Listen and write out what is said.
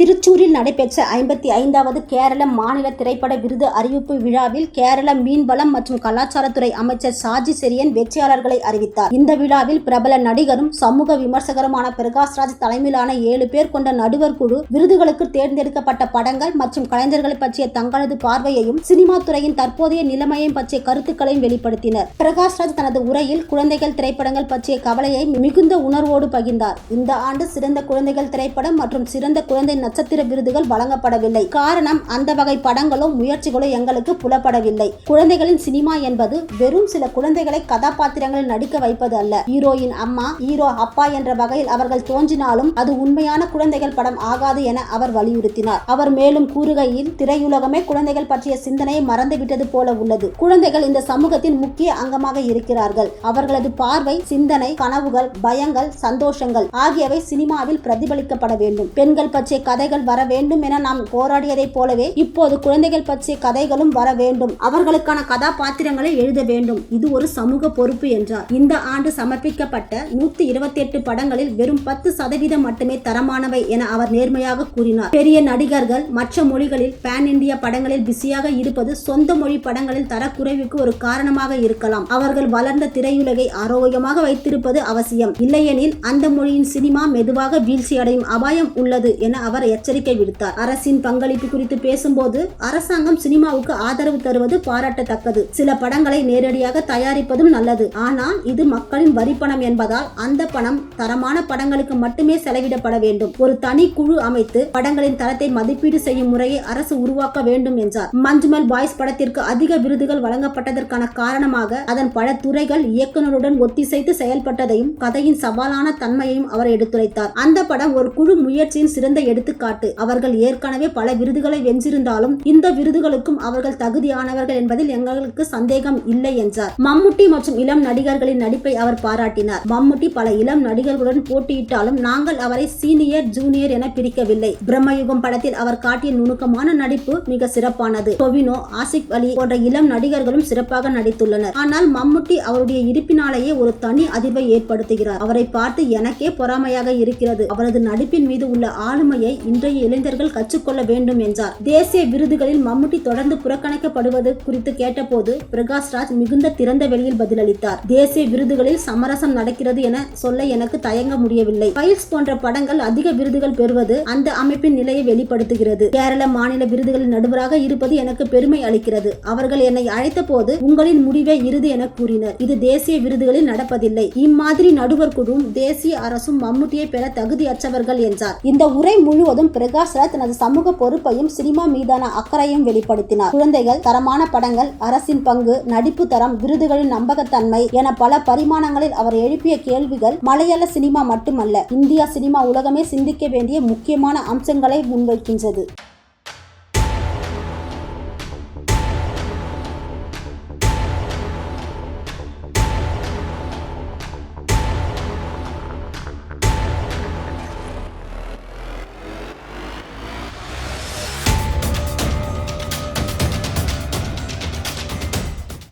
திருச்சூரில் நடைபெற்ற ஐம்பத்தி ஐந்தாவது கேரள மாநில திரைப்பட விருது அறிவிப்பு விழாவில் கேரள மீன்வளம் மற்றும் கலாச்சாரத்துறை அமைச்சர் சாஜி செரியன் வெற்றியாளர்களை அறிவித்தார். இந்த விழாவில் பிரபல நடிகரும் சமூக விமர்சகருமான பிரகாஷ்ராஜ் தலைமையிலான ஏழு பேர் கொண்ட நடுவர் குழு விருதுகளுக்கு தேர்ந்தெடுக்கப்பட்ட படங்கள் மற்றும் கலைஞர்களை பற்றிய தங்களது பார்வையையும் சினிமா துறையின் தற்போதைய நிலைமையை பற்றிய கருத்துக்களையும் வெளிப்படுத்தினர். பிரகாஷ்ராஜ் தனது உரையில் குழந்தைகள் திரைப்படங்கள் பற்றிய கவலையை மிகுந்த உணர்வோடு பகிர்ந்தார். இந்த ஆண்டு சிறந்த குழந்தைகள் திரைப்படம் மற்றும் சிறந்த குழந்தை நட்சத்திர விருதுகள் வழங்கப்படவில்லை. காரணம் அந்த வகை படங்களோ முயற்சிகளோ எங்களுக்கு புலப்படவில்லை. குழந்தைகளின் சினிமா என்பது வெறும் சில குழந்தைகளை கதாபாத்திரங்களில் நடிக்க வைப்பது அல்ல. ஹீரோயின் அம்மா ஹீரோ அப்பா என்ற வகையில் அவர்கள் தோன்றினாலும் அது உண்மையான குழந்தைகள் படம் ஆகாது என அவர் வலியுறுத்தினார். அவர் மேலும் கூறுகையில் திரையுலகமே குழந்தைகள் பற்றிய சிந்தனையை மறந்துவிட்டது போல உள்ளது. குழந்தைகள் இந்த சமூகத்தின் முக்கிய அங்கமாக இருக்கிறார்கள். அவர்களது பார்வை சிந்தனை கனவுகள் பயங்கள் சந்தோஷங்கள் ஆகியவை சினிமாவில் பிரதிபலிக்கப்பட வேண்டும். பெண்கள் பற்றிய கதைகள் வர வேண்டும் என நாம் போராடியதைப் போலவே இப்போது குழந்தைகள் பற்றிய கதைகளும் வர வேண்டும். அவர்களுக்கான கதாபாத்திரங்களை எழுத வேண்டும். இது ஒரு சமூக பொறுப்பு என்றார். இந்த ஆண்டு சமர்ப்பிக்கப்பட்ட நூத்தி இருபத்தி எட்டு படங்களில் வெறும் பத்து சதவீதம் மட்டுமே தரமானவை என அவர் நேர்மையாக கூறினார். பெரிய நடிகர்கள் மற்ற மொழிகளில் பேன் இந்தியா படங்களில் பிஸியாக இருப்பது சொந்த மொழி படங்களில் தரக்குறைவுக்கு ஒரு காரணமாக இருக்கலாம். அவர்கள் வளர்ந்த திரையுலகை ஆரோக்கியமாக வைத்திருப்பது அவசியம். இல்லையெனில் அந்த மொழியின் சினிமா மெதுவாக வீழ்ச்சி அடையும் அபாயம் உள்ளது என அவர் எச்சரிக்கை விடுத்தார். அரசின் பங்களிப்பு குறித்து பேசும்போது அரசாங்கம் சினிமாவுக்கு ஆதரவு தருவது பாராட்டத்தக்கது. சில படங்களை நேரடியாக தயாரிப்பதும் நல்லது. ஆனால் இது மக்களின் வரிப்பணம் என்பதால் அந்த பணம் தரமான படங்களுக்கு மட்டுமே செலவிடப்பட வேண்டும். ஒரு தனி குழு அமைத்து படங்களின் தரத்தை மதிப்பீடு செய்யும் முறையை அரசு உருவாக்க வேண்டும் என்றார். மஞ்சுமல் பாய்ஸ் படத்திற்கு அதிக விருதுகள் வழங்கப்பட்டதற்கான காரணமாக அதன் பல துறைகள் இயக்குனருடன் ஒத்திசைத்து செயல்பட்டதையும் கதையின் சவாலான தன்மையையும் அவர் எடுத்துரைத்தார். அந்த படம் ஒரு குழு முயற்சியின் சிறந்த எடுத்துக்காட்டு அவர்கள் ஏற்கனவே பல விருதுகளை வென்றிருந்தாலும் இந்த விருதுகளுக்கும் அவர்கள் தகுதியானவர்கள் என்பதில் எங்களுக்கு சந்தேகம் இல்லை என்றார். மம்முட்டி மற்றும் இளம் நடிகர்களின் நடிப்பை அவர் பாராட்டினார். மம்முட்டி பல இளம் நடிகர்களுடன் போட்டியிட்டாலும் நாங்கள் அவரை சீனியர் ஜூனியர் என பிரிக்கவில்லை. பிரம்மயுகம் படத்தில் அவர் காட்டிய நுணுக்கமான நடிப்பு மிக சிறப்பானது. டொவினோ ஆசிக் அலி போன்ற இளம் நடிகர்களும் சிறப்பாக நடித்துள்ளனர். ஆனால் மம்முட்டி அவருடைய இருப்பினாலேயே ஒரு தனி அதிர்வை ஏற்படுத்துகிறார். அவரை பார்த்து எனக்கே பொறாமையாக இருக்கிறது. அவரது நடிப்பின் மீது உள்ள ஆளுமையை இன்றைய இளைஞர்கள் கற்றுக்கொள்ள வேண்டும் என்றார். தேசிய விருதுகளில் மம்முட்டி தொடர்ந்து புறக்கணிக்கப்படுவது குறித்து கேட்டபோது பிரகாஷ் ராஜ் மிகுந்த திறந்த வெளியில் பதிலளித்தார். தேசிய விருதுகளில் சமரசம் நடக்கிறது என சொல்ல எனக்கு தயங்க முடியவில்லை. ஃபைல்ஸ் போன்ற படங்கள் அதிக விருதுகள் பெறுவது அந்த அமைப்பின் நிலையை வெளிப்படுத்துகிறது. கேரள மாநில விருதுகளின் நடுவராக இருப்பது எனக்கு பெருமை அளிக்கிறது. அவர்கள் என்னை அழைத்த போது உங்களின் முடிவே இறுதி என கூறினர். இது தேசிய விருதுகளில் நடப்பதில்லை. இம்மாதிரி நடுவர் குழுவும் தேசிய அரசும் மம்முட்டியை பெற தகுதியற்றவர்கள் என்றார். இந்த உரை முழு முழுவதும் பிரகாஷ்ராஜ் தனது சமூக பொறுப்பையும் சினிமா மீதான அக்கறையும் வெளிப்படுத்தினார். குழந்தைகள் தரமான படங்கள் அரசின் பங்கு நடிப்பு தரம் விருதுகளின் நம்பகத்தன்மை என பல பரிமாணங்களில் அவர் எழுப்பிய கேள்விகள் மலையாள சினிமா மட்டுமல்ல இந்தியா சினிமா உலகமே சிந்திக்க வேண்டிய முக்கியமான அம்சங்களை முன்வைக்கின்றது.